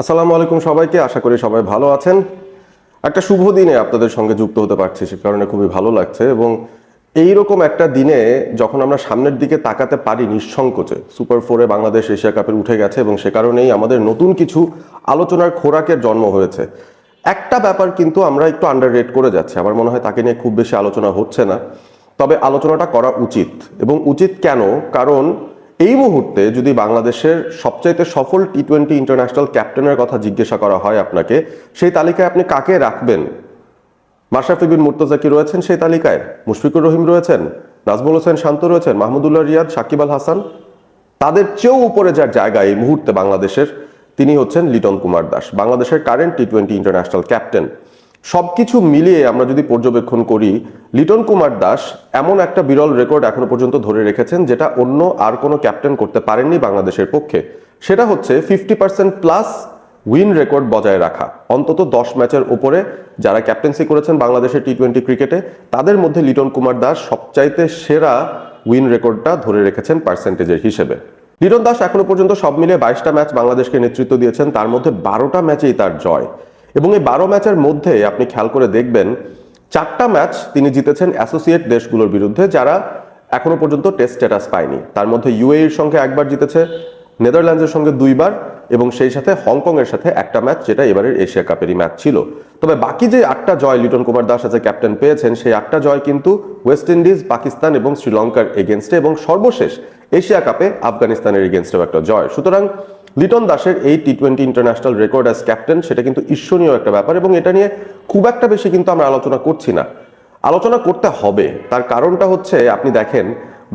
আসসালামু আলাইকুম সবাইকে, আশা করি সবাই ভালো আছেন। একটা শুভ দিনে আপনাদের সঙ্গে যুক্ত হতে পারছি, সে কারণে খুবই ভালো লাগছে এবং এইরকম একটা দিনে যখন আমরা সামনের দিকে তাকাতে পারি নিঃসংকোচে, সুপার ফোরে বাংলাদেশ এশিয়া কাপের উঠে গেছে এবং সে কারণেই আমাদের নতুন কিছু আলোচনার খোরাকের জন্ম হয়েছে। একটা ব্যাপার কিন্তু আমরা একটু আন্ডার রেট করে যাচ্ছি, আমার মনে হয় তাকে নিয়ে খুব বেশি আলোচনা হচ্ছে না। তবে আলোচনাটা করা উচিত, এবং উচিত কেন? কারণ এই মুহূর্তে যদি বাংলাদেশের সবচাইতে সফল টি টোয়েন্টি ইন্টারন্যাশনাল ক্যাপ্টেনের কথা জিজ্ঞাসা করা হয় আপনাকে, সেই তালিকায় আপনি কাকে রাখবেন? মাশরাফি বিন মুর্তজা কি রয়েছেন সেই তালিকায়? মুশফিকুর রহিম রয়েছেন, নাজমুল হোসেন শান্ত রয়েছেন, মাহমুদুল্লাহ রিয়াদ, সাকিব আল হাসান। তাদের চেয়েও উপরে যার জায়গা এই মুহূর্তে বাংলাদেশের, তিনি হচ্ছেন লিটন কুমার দাস, বাংলাদেশের current T twenty international captain সবকিছু মিলিয়ে আমরা যদি পর্যবেক্ষণ করি, লিটন কুমার দাস এমন একটা বিরল রেকর্ড এখনও পর্যন্ত ধরে রেখেছেন যেটা অন্য আর কোনো ক্যাপ্টেন করতে পারেননি বাংলাদেশের পক্ষে। সেটা হচ্ছে fifty percent plus win record বজায় রাখা। অন্তত দশ ম্যাচের উপরে যারা ক্যাপ্টেন্সি করেছেন বাংলাদেশের টি টোয়েন্টি ক্রিকেটে, তাদের মধ্যে লিটন কুমার দাস সবচাইতে সেরা উইন রেকর্ডটা ধরে রেখেছেন পার্সেন্টেজের হিসেবে। লিটন দাস এখনও পর্যন্ত সব মিলিয়ে বাইশটা ম্যাচ বাংলাদেশকে নেতৃত্ব দিয়েছেন, তার মধ্যে বারোটা ম্যাচেই তার জয়। এবং এই বারো ম্যাচের মধ্যে আপনি খেয়াল করে দেখবেন, চারটা ম্যাচ তিনি জিতেছেন অ্যাসোসিয়েট দেশগুলোর বিরুদ্ধে যারা এখনও পর্যন্ত টেস্ট স্ট্যাটাস পায়নি। তার মধ্যে ইউএইর সঙ্গে একবার জিতেছে, নেদারল্যান্ডসের সঙ্গে দুইবার এবং সেই সাথে হংকং এর সাথে একটা ম্যাচ যেটা এবারের এশিয়া কাপেরই ম্যাচ ছিল। তবে বাকি যে আটটা জয় লিটন কুমার দাস এজ ক্যাপ্টেন পেয়েছেন, সেই আটটা জয় কিন্তু ওয়েস্ট ইন্ডিজ, পাকিস্তান এবং শ্রীলঙ্কার এগেনস্টে এবং সর্বশেষ এশিয়া কাপে আফগানিস্তানের এগেনস্টেও একটা জয়। সুতরাং লিটন দাসের এই T twenty international record as captain সেটা কিন্তু ঈর্ষণীয় একটা ব্যাপার এবং এটা নিয়ে খুব একটা বেশি কিন্তু আমরা আলোচনা করছি না। আলোচনা করতে হবে। তার কারণটা হচ্ছে, আপনি দেখেন,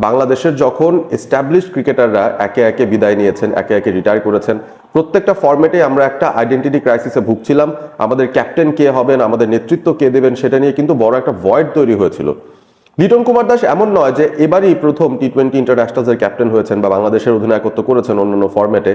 বাংলাদেশের যখন এস্টাবলিশ ক্রিকেটাররা একে একে বিদায় নিয়েছেন, একে একে রিটায়ার করেছেন, প্রত্যেকটা ফর্মেটে আমরা একটা আইডেন্টিটি ক্রাইসিসে ভুগছিলাম। আমাদের ক্যাপ্টেন কে হবেন, আমাদের নেতৃত্ব কে দেবেন, সেটা নিয়ে কিন্তু বড় একটা ভয়েড তৈরি হয়েছিল। লিটন কুমার দাস এমন নয় যে এবারই প্রথম টি টোয়েন্টি ইন্টারন্যাশনালসের ক্যাপ্টেন হয়েছেন বা বাংলাদেশের অধিনায়কত্ব করেছেন অন্যান্য ফর্মেটে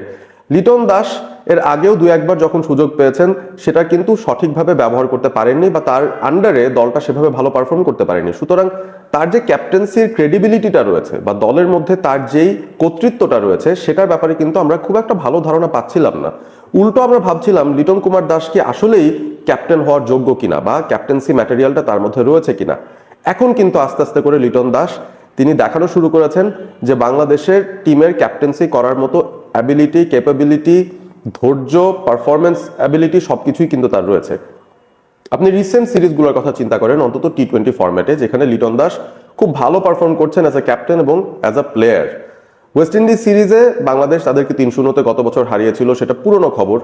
লিটন দাস এর আগেও দু একবার যখন সুযোগ পেয়েছেন, সেটা কিন্তু সঠিকভাবে ব্যবহার করতে পারেননি বা তার আন্ডারে দলটা সেভাবে ভালো পারফর্ম করতে পারেনি। সুতরাং তার যে ক্যাপ্টেন্সির ক্রেডিবিলিটিটা রয়েছে বা দলের মধ্যে তার যেই কর্তৃত্বটা রয়েছে, সেটার ব্যাপারে কিন্তু আমরা খুব একটা ভালো ধারণা পাচ্ছিলাম না। উল্টো আমরা ভাবছিলাম লিটন কুমার দাস কি আসলেই ক্যাপ্টেন হওয়ার যোগ্য কিনা বা ক্যাপ্টেন্সি ম্যাটেরিয়ালটা তার মধ্যে রয়েছে কিনা। এখন কিন্তু আস্তে আস্তে করে লিটন দাস, তিনি দেখানো শুরু করেছেন যে বাংলাদেশের টিমের ক্যাপ্টেন্সি করার মতো অ্যাবিলিটি ক্যাপাবিলিটি ধৈর্য পারফরমেন্স অ্যাবিলিটি সবকিছুই কিন্তু তার রয়েছে। আপনি রিসেন্ট সিরিজগুলোর কথা চিন্তা করেন, অন্তত টি টোয়েন্টি ফরম্যাটে যেখানে লিটন দাস খুব ভালো পারফর্ম করছেন অ্যাজ এ ক্যাপ্টেন এবং as a player West Indies সিরিজে বাংলাদেশ তাদেরকে তিন শূন্যতে গত বছর হারিয়েছিল, সেটা পুরনো খবর।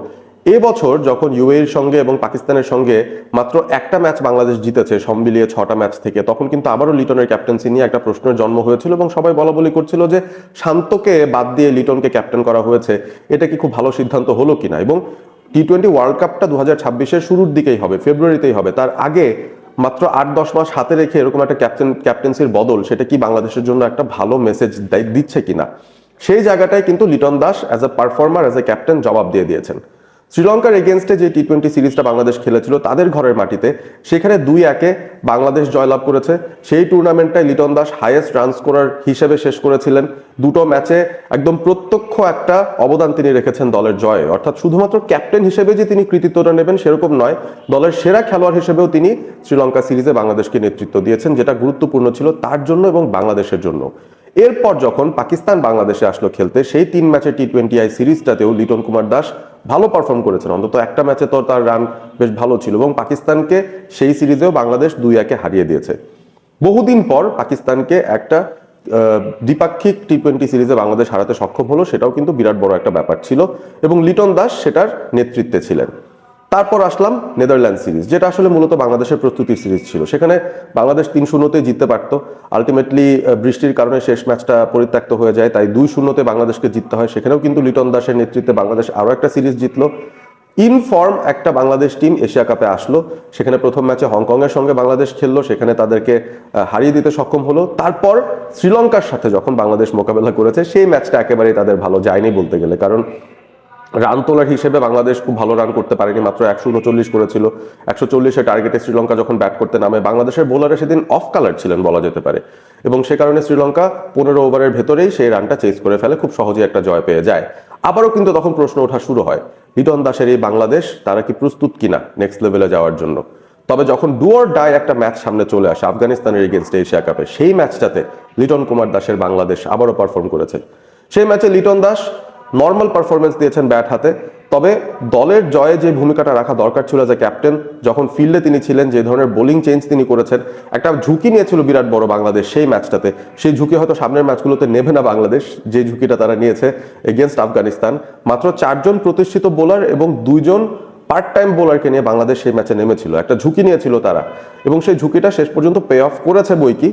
এবছর যখন ইউএর সঙ্গে এবং পাকিস্তানের সঙ্গে মাত্র একটা ম্যাচ বাংলাদেশ জিতেছে সব মিলিয়ে ছটা ম্যাচ থেকে, তখন কিন্তু আবারও লিটনের ক্যাপ্টেন্সি নিয়ে একটা প্রশ্নের জন্ম হয়েছিল এবং সবাই বলা বলি করছিল যে শান্তকে বাদ দিয়ে লিটনকে ক্যাপ্টেন করা হয়েছে। এটা কি খুব ভালো সিদ্ধান্ত হলো কিনা এবং টি টোয়েন্টি ওয়ার্ল্ড কাপটা দু হাজার শুরুর দিকেই হবে, ফেব্রুয়ারিতেই হবে। তার আগে মাত্র আট দশ মাস হাতে রেখে এরকম একটা ক্যাপ্টেন, ক্যাপ্টেন্সির বদল, সেটা কি বাংলাদেশের জন্য একটা ভালো মেসেজ দিচ্ছে কিনা? সেই জায়গাটায় কিন্তু Liton Das as a performer as a captain জবাব দিয়ে দিয়েছেন। শ্রীলঙ্কার এগেনস্টে যে টি টোয়েন্টি সিরিজটা বাংলাদেশ খেলেছিল তাদের ঘরের মাটিতে, সেখানে দুই একে বাংলাদেশ জয়লাভ করেছে। সেই টুর্নামেন্টটায় Liton Das highest run scorer হিসেবে শেষ করেছিলেন। দুটো ম্যাচে একদম প্রত্যক্ষ একটা অবদান তিনি রেখেছেন দলের জয়ে। অর্থাৎ শুধুমাত্র ক্যাপ্টেন হিসেবে যে তিনি কৃতিত্বটা নেবেন সেরকম নয়, দলের সেরা খেলোয়াড় হিসেবেও তিনি শ্রীলঙ্কা সিরিজে বাংলাদেশকে নেতৃত্ব দিয়েছেন, যেটা গুরুত্বপূর্ণ ছিল তার জন্য এবং বাংলাদেশের জন্য। এরপর যখন পাকিস্তান বাংলাদেশে আসলো খেলতে, সেই তিন ম্যাচের টি টোয়েন্টি আই সিরিজটাতেও লিটন কুমার দাস ভালো পারফর্ম করেছেন। অন্তত একটা ম্যাচে তো তার রান বেশ ভালো ছিল এবং পাকিস্তানকে সেই সিরিজেও বাংলাদেশ দুই একে হারিয়ে দিয়েছে। বহুদিন পর পাকিস্তানকে একটা দ্বিপাক্ষিক টি টোয়েন্টি সিরিজে বাংলাদেশ হারাতে সক্ষম হলো, সেটাও কিন্তু বিরাট বড় একটা ব্যাপার ছিল এবং লিটন দাস সেটার নেতৃত্বে ছিলেন। তারপর আসলাম নেদারল্যান্ড সিরিজ, যেটা আসলে মূলত বাংলাদেশের প্রস্তুতির সিরিজ ছিল। সেখানে বাংলাদেশ তিন শূন্যতে জিততে পারত। আলটিমেটলি বৃষ্টির কারণে শেষ ম্যাচটা পরিত্যক্ত হয়ে যায়, তাই দুই শূন্যতে বাংলাদেশকে জিততে হয়। সেখানেও কিন্তু লিটন দাসের নেতৃত্বে বাংলাদেশ আরও একটা সিরিজ জিতলো। ইনফর্ম একটা বাংলাদেশ টিম এশিয়া কাপে আসলো। সেখানে প্রথম ম্যাচে হংকংয়ের সঙ্গে বাংলাদেশ খেললো, সেখানে তাদেরকে হারিয়ে দিতে সক্ষম হলো। তারপর শ্রীলঙ্কার সাথে যখন বাংলাদেশ মোকাবেলা করেছে, সেই ম্যাচটা একেবারেই তাদের ভালো যায়নি বলতে গেলে। কারণ রান তোলার হিসেবে বাংলাদেশ খুব ভালো রান করতে পারেনি, মাত্র একশো উনচল্লিশ করেছিল। একশো চল্লিশের টার্গেটে শ্রীলঙ্কা যখন ব্যাট করতে নামে, বাংলাদেশের বোলারে সেদিন অফ কালার ছিলেন বলা যেতে পারে। এবং সে কারণে শ্রীলঙ্কা পনেরো ওভারের ভেতরেই সেই রানটা চেস করে ফেলে, খুব সহজেই একটা জয় পেয়ে যায়। আবারও কিন্তু তখন প্রশ্ন ওঠা শুরু হয় লিটন দাসের এই বাংলাদেশ তারা কি প্রস্তুত কিনা নেক্সট লেভেলে যাওয়ার জন্য? তবে যখন ডুয়ার ডাই একটা ম্যাচ সামনে চলে আসে, আফগানিস্তানের এগেনস্ট এশিয়া কাপে সেই ম্যাচটাতে লিটন কুমার দাসের বাংলাদেশ আবারও পারফর্ম করেছে। সেই ম্যাচে লিটন দাস নর্মাল পারফরমেন্স দিয়েছেন ব্যাট হাতে। তবে দলের জয়ে যে ভূমিকাটা রাখা দরকার ছিল যে ক্যাপ্টেন যখন ফিল্ডে তিনি ছিলেন, যে ধরনের বোলিং চেঞ্জ তিনি করেছেন, একটা ঝুঁকি নিয়েছিল বিরাট বড় বাংলাদেশ সেই ম্যাচটাতে সেই ঝুঁকি হয়তো সামনের ম্যাচগুলোতে নেবে না বাংলাদেশ, যে ঝুঁকিটা তারা নিয়েছে এগেনস্ট আফগানিস্তান। মাত্র চারজন প্রতিষ্ঠিত বোলার এবং দুইজন পার্ট টাইম বোলারকে নিয়ে বাংলাদেশ সেই ম্যাচে নেমেছিল। একটা ঝুঁকি নিয়েছিল তারা। এবং সেই ঝুঁকিটা শেষ পর্যন্ত পে অফ করেছে বই কি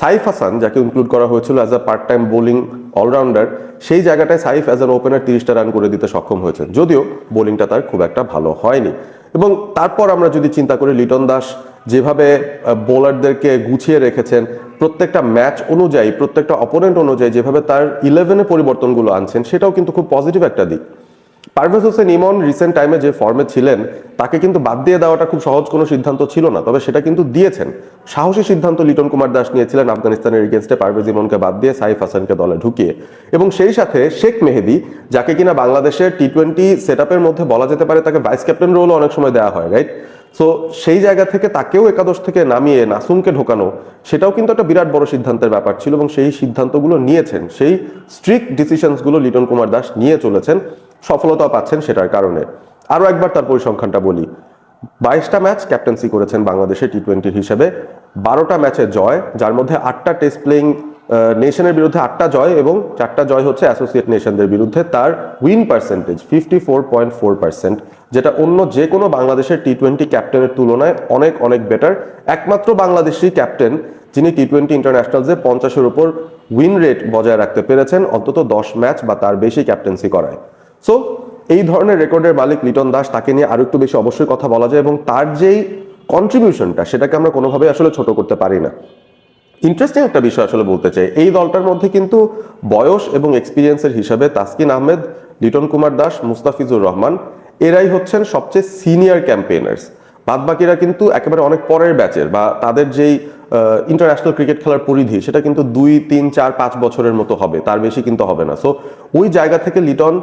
সাইফ হাসান, যাকে ইনক্লুড করা হয়েছিল as a part time bowling allrounder সেই জায়গাটায় সাইফ অ্যাজ অ্যান ওপেনার তিরিশটা রান করে দিতে সক্ষম হয়েছেন। যদিও বোলিংটা তার খুব একটা ভালো হয়নি। এবং তারপর আমরা যদি চিন্তা করি, লিটন দাস যেভাবে বোলারদেরকে গুছিয়ে রেখেছেন, প্রত্যেকটা ম্যাচ অনুযায়ী, প্রত্যেকটা অপোনেন্ট অনুযায়ী যেভাবে তার ইলেভেনে পরিবর্তনগুলো আনছেন, সেটাও কিন্তু খুব পজিটিভ একটা দিক। পারভেজ হোসেন ইমন রিসেন্ট টাইমে যে ফর্মে ছিলেন, তাকে কিন্তু বাদ দিয়ে দেওয়াটা খুব সহজ কোনো সিদ্ধান্ত ছিল না, তবে সেটা কিন্তু দিয়েছেন। সাহসী সিদ্ধান্ত লিটন কুমার দাস নিয়েছিলেন আফগানিস্তানের এগেনস্টে পারভেজ ইমনকে বাদ দিয়ে সাইফ হাসানকে দলে ঢুকিয়ে। এবং সেই সাথে শেখ মেহেদি, যাকে কিনা বাংলাদেশের টি টোয়েন্টি সেট মধ্যে বলা যেতে পারে, তাকে ভাইস ক্যাপ্টেন রোলও অনেক সময় দেওয়া হয় রাইট সো সেই জায়গা থেকে তাকেও একাদশ থেকে নামিয়ে নাসুমকে ঢোকানো, সেটাও কিন্তু একটা বিরাট বড় সিদ্ধান্তের ব্যাপার ছিল এবং সেই সিদ্ধান্তগুলো নিয়েছেন। সেই স্ট্রিক্ট ডিসিশনসগুলো লিটন কুমার দাস নিয়ে চলেছেন। সফলতা পাচ্ছেন সেটার কারণে। আরও একবার তার পরিসংখ্যানটা বলি। বাইশটা ম্যাচ ক্যাপ্টেন্সি করেছেন বাংলাদেশে টি টোয়েন্টির হিসেবে। বারোটা ম্যাচে জয়, যার মধ্যে আটটা টেস্ট প্লেইং নেশনের বিরুদ্ধে আটটা জয় এবং চারটা জয় হচ্ছে অ্যাসোসিয়েট নেশনদের বিরুদ্ধে। তার win percentage fifty four point four percent, যেটা অন্য যে কোনো বাংলাদেশের টি টোয়েন্টি ক্যাপ্টেনের তুলনায় অনেক অনেক বেটার একমাত্র বাংলাদেশি ক্যাপ্টেন যিনি টি টোয়েন্টি ইন্টারন্যাশনালসে পঞ্চাশের উপর উইন রেট বজায় রাখতে পেরেছেন, অন্তত দশ ম্যাচ বা তার বেশি ক্যাপ্টেন্সি করায়। সো এই ধরনের রেকর্ডের মালিক লিটন দাস, তাকে নিয়ে আরও একটু বেশি অবশ্যই কথা বলা যায় এবং তার যেই কন্ট্রিবিউশনটা সেটাকে আমরা কোনোভাবেই আসলে ছোট করতে পারি না। ইন্টারেস্টিং একটা বিষয় আসলে বলতে চাই, এই দলটার মধ্যে কিন্তু বয়স এবং এক্সপিরিয়েন্সের হিসাবে তাসকিন আহমেদ, লিটন কুমার দাস, মুস্তাফিজুর রহমান, এরাই হচ্ছেন সবচেয়ে সিনিয়র ক্যাম্পেইনার্স বাদ বাকিরা কিন্তু একেবারে অনেক পরের ব্যাচের বা তাদের যেই ইন্টারন্যাশনাল ক্রিকেট খেলার পরিধি, সেটা কিন্তু দুই, তিন, চার, পাঁচ বছরের মতো হবে, তার বেশি কিন্তু হবে না। সো ওই জায়গা থেকে লিটন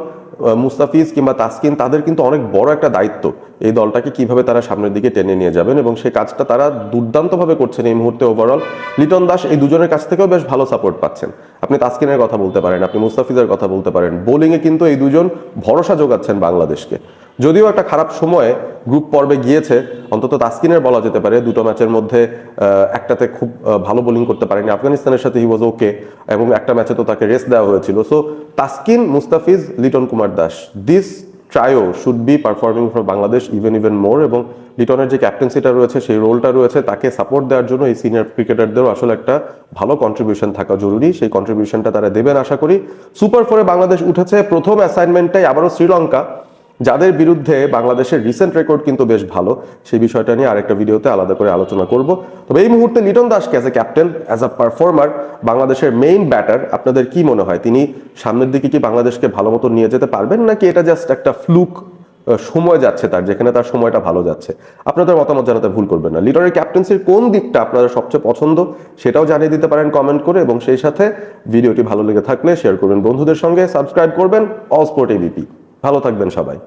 মুস্তাফিজ কিংবা তাসকিন, তাদের কিন্তু অনেক বড় একটা দায়িত্ব এই দলটাকে কীভাবে তারা সামনের দিকে টেনে নিয়ে যাবেন এবং সেই কাজটা তারা দুর্দান্তভাবে করছেন এই মুহূর্তে ওভারঅল লিটন দাস এই দুজনের কাছ থেকেও বেশ ভালো সাপোর্ট পাচ্ছেন। আপনি তাসকিনের কথা বলতে পারেন, আপনি মুস্তাফিজের কথা বলতে পারেন। বোলিংয়ে কিন্তু এই দুজন ভরসা যোগাচ্ছেন বাংলাদেশকে। যদিও একটা খারাপ সময়ে গ্রুপ পর্বে গিয়েছে, অন্তত তাসকিনের বলা যেতে পারে, দুটো ম্যাচের মধ্যে একটাতে খুব ভালো বোলিং করতে পারেনি। আফগানিস্তানের সাথে হি ওয়াজ ওকে এবং একটা ম্যাচে তো তাকে রেস্ট দেওয়া হয়েছিল। So Taskin, Mustafiz, Liton Kumar Das this trio should be performing for Bangladesh even even more এবং লিটনের যে ক্যাপ্টেন্সিটা রয়েছে, সেই রোলটা রয়েছে তাকে সাপোর্ট দেওয়ার জন্য এই সিনিয়র ক্রিকেটারদেরও আসলে একটা ভালো কন্ট্রিবিউশন থাকা জরুরি। সেই কন্ট্রিবিউশনটা তারা দেবেন আশা করি। সুপার ফোরে বাংলাদেশ উঠেছে। প্রথম অ্যাসাইনমেন্টটাই আবারও শ্রীলঙ্কা। যাদের বিরুদ্ধে বাংলাদেশের রিসেন্ট রেকর্ড কিন্তু বেশ ভালো, সেই বিষয়টা নিয়ে আরেকটা ভিডিওতে আলাদা করে আলোচনা করব। তবে এই মুহূর্তে লিটন দাসকে as a captain as a performer বাংলাদেশের মেইন ব্যাটার আপনাদের কি মনে হয়? তিনি সামনের দিকে কি বাংলাদেশকে ভালো মতো নিয়ে যেতে পারবেন, নাকি এটা জাস্ট একটা ফ্লুক সময় যাচ্ছে তার, যেখানে তার সময়টা ভালো যাচ্ছে? আপনাদের মতামত জানাতে ভুল করবেন না। লিডারের ক্যাপ্টেন্সির কোন দিকটা আপনাদের সবচেয়ে পছন্দ, সেটাও জানিয়ে দিতে পারেন কমেন্ট করে, এবং সেই সাথে ভিডিওটি ভালো লেগে থাকলে শেয়ার করবেন বন্ধুদের সঙ্গে সাবস্ক্রাইব করবেন অল স্পোর্ট এবিপি ভালো থাকবেন সবাই।